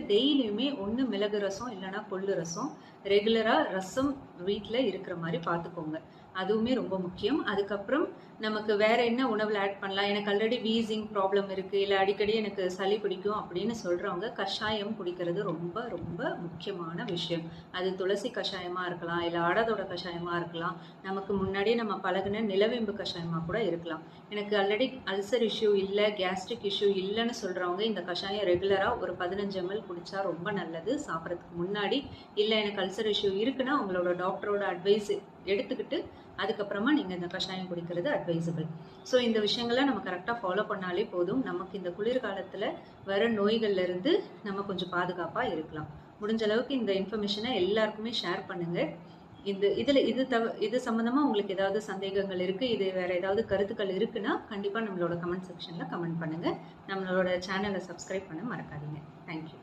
டெய்லியுமே ஒன்று மிளகு ரசம் இல்லைன்னா கொள்ளு ரசம். ரெகுலராக ரசம் வீட்டில் இருக்கிற மாதிரி பார்த்துக்கோங்க அதுவுமே ரொம்ப முக்கியம். அதுக்கப்புறம் நமக்கு வேற என்ன உணவில் ஆட் பண்ணலாம்? எனக்கு ஆல்ரெடி வீசிங் ப்ராப்ளம் இருக்குது இல்லை அடிக்கடி எனக்கு சளி பிடிக்கும் அப்படின்னு சொல்கிறவங்க கஷாயம் குடிக்கிறது ரொம்ப ரொம்ப முக்கியமான விஷயம். அது துளசி கஷாயமாக இருக்கலாம். இல்லை ஆடதோட கஷாயமாக இருக்கலாம். நமக்கு முன்னாடியே நம்ம பழகுன நிலவேம்பு கஷாயமாக கூட இருக்கலாம். எனக்கு ஆல்ரெடி அல்சர் இஷ்யூ இல்லை கேஸ்ட்ரிக் இஷ்யூ இல்லைன்னு சொல்கிறவங்க இந்த கஷாயம் ரெகுலராக ஒரு பதினஞ்சு எம்எல் குடித்தா ரொம்ப நல்லது. சாப்பிட்றதுக்கு முன்னாடி. இல்லை எனக்கு அல்சர் இஷ்யூ இருக்குன்னா உங்களோட டாக்டரோட அட்வைஸ் எடுத்துக்கிட்டு அதுக்கப்புறமா நீங்கள் இந்த கஷாயம் குடிக்கிறது அட்வைசபிள் ஸோ இந்த விஷயங்களை நம்ம கரெக்டாக ஃபாலோ பண்ணாலே போதும். நமக்கு இந்த குளிர்காலத்தில் வர நோய்கள்ல இருந்து நம்ம கொஞ்சம் பாதுகாப்பாக இருக்கலாம். முடிஞ்ச அளவுக்கு இந்த இன்ஃபர்மேஷனை எல்லாருக்குமே ஷேர் பண்ணுங்கள் இந்த இதில் இது தவ இது சம்மந்தமாக உங்களுக்கு ஏதாவது சந்தேகங்கள் இருக்குது இது வேறு ஏதாவது கருத்துக்கள் இருக்குன்னா கண்டிப்பாக நம்மளோட கமெண்ட் செக்ஷனில் கமெண்ட் பண்ணுங்கள் நம்மளோட சேனலை சப்ஸ்கிரைப் பண்ண மறக்காதீங்க. தேங்க்யூ